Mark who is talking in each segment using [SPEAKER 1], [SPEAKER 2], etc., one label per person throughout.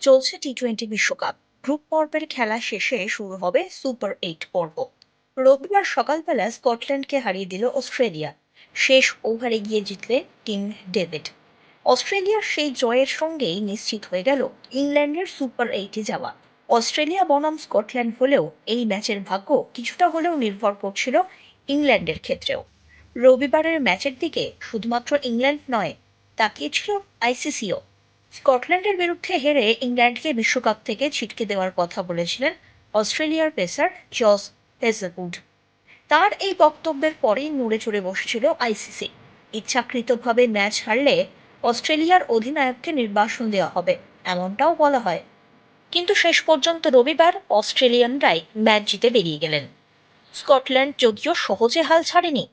[SPEAKER 1] চলছে T twenty বিশ্বকাপ। Group পর্বের খেলা শেষে শুরু হবে সুপার এইট পর্ব। রবিবার সকালবেলা স্কটল্যান্ডকে হারিয়ে দিল অস্ট্রেলিয়া। শেষ ওভারে গিয়ে জিতলে টিম ডেভিড। অস্ট্রেলিয়ার সেই জয়ের সঙ্গেই নিশ্চিত হয়ে গেল ইংল্যান্ডের সুপার এইটে যাওয়া। অস্ট্রেলিয়া বনাম স্কটল্যান্ড হলেও এই ম্যাচের ভাগ্য কিছুটা হলেও নির্ভর করছিল ইংল্যান্ডের ক্ষেত্রেও। রবিবারের ম্যাচের দিকে শুধুমাত্র ইংল্যান্ড নয়, তাকিয়েছিল আইসিসিও। স্কটল্যান্ডের বিরুদ্ধে হেরে ইংল্যান্ডকে বিশ্বকাপ থেকে ছিটকে দেওয়ার কথা বলেছিলেন অস্ট্রেলিয়ার পেসার জস হেজেলউড। তার এই বক্তব্যের পরেই নড়ে চড়ে বসেছিল আইসিসি। ইচ্ছাকৃতভাবে ম্যাচ হারলে অস্ট্রেলিয়ার অধিনায়ককে নির্বাসন দেওয়া হবে, এমনটাও বলা হয়। কিন্তু শেষ পর্যন্ত রবিবার অস্ট্রেলিয়ানরাই ম্যাচ জিতে বেরিয়ে গেলেন। স্কটল্যান্ড যদিও সহজে হাল ছাড়েনি,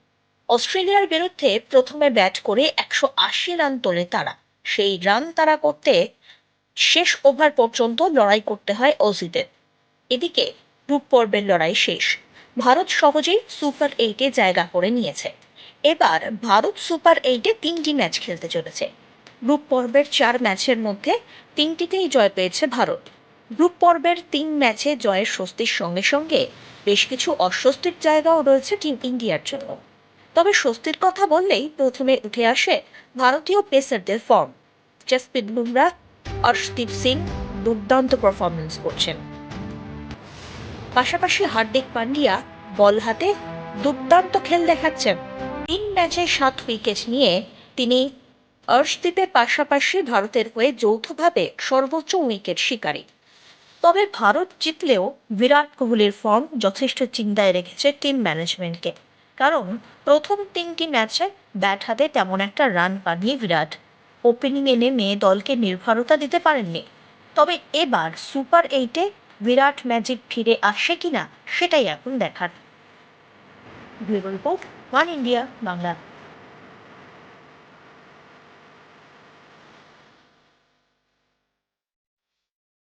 [SPEAKER 1] অস্ট্রেলিয়ার বিরুদ্ধে প্রথমে ব্যাট করে একশো আশি রান তোলে তারা। সেই রান তারা করতে শেষ ওভার পর্যন্ত লড়াই করতে হয় অজিদের এদিকে গ্রুপ পর্বের লড়াই শেষ। ভারত সহজেই সুপার এইটে জায়গা করে নিয়েছে। এবার ভারত সুপার এইটে তিনটি ম্যাচ খেলতে চলেছে। গ্রুপ পর্বের চার ম্যাচের মধ্যে তিনটিতেই জয় পেয়েছে ভারত। গ্রুপ পর্বের তিন ম্যাচে জয়ের স্বস্তির সঙ্গে সঙ্গে বেশ কিছু অস্বস্তির জায়গাও রয়েছে টিম ইন্ডিয়ার জন্য। তবে স্বস্তির কথা বললেই প্রথমে উঠে আসে ভারতীয় পেসারদের ফর্ম। জসপ্রীত বুমরা, অর্শদীপ সিং দুর্দান্ত পারফরমেন্স করছেন। পাশাপাশি হার্দিক পান্ডিয়া বল হাতে দুর্দান্ত খেল দেখাচ্ছেন। তিন ম্যাচে সাত উইকেট নিয়ে তিনি অর্শদীপের পাশাপাশি ভারতের হয়ে যৌথভাবে সর্বোচ্চ উইকেট শিকারী। তবে ভারত জিতলেও বিরাট কোহলির ফর্ম যথেষ্ট চিন্তায় রেখেছে টিম ম্যানেজমেন্টকে কারণ প্রথম তিনটি ম্যাচে ব্যাট হাতে তেমন একটা রান পাননি বিরাট। ওপেনিং ওপেনিংয়ে নেমে দলকে নির্ভরতা দিতে পারেননি। তবে এবার সুপার এইটে বিরাট ম্যাজিক ফিরে আসে কিনা সেটাই এখন দেখার। Report, one India, Bangla.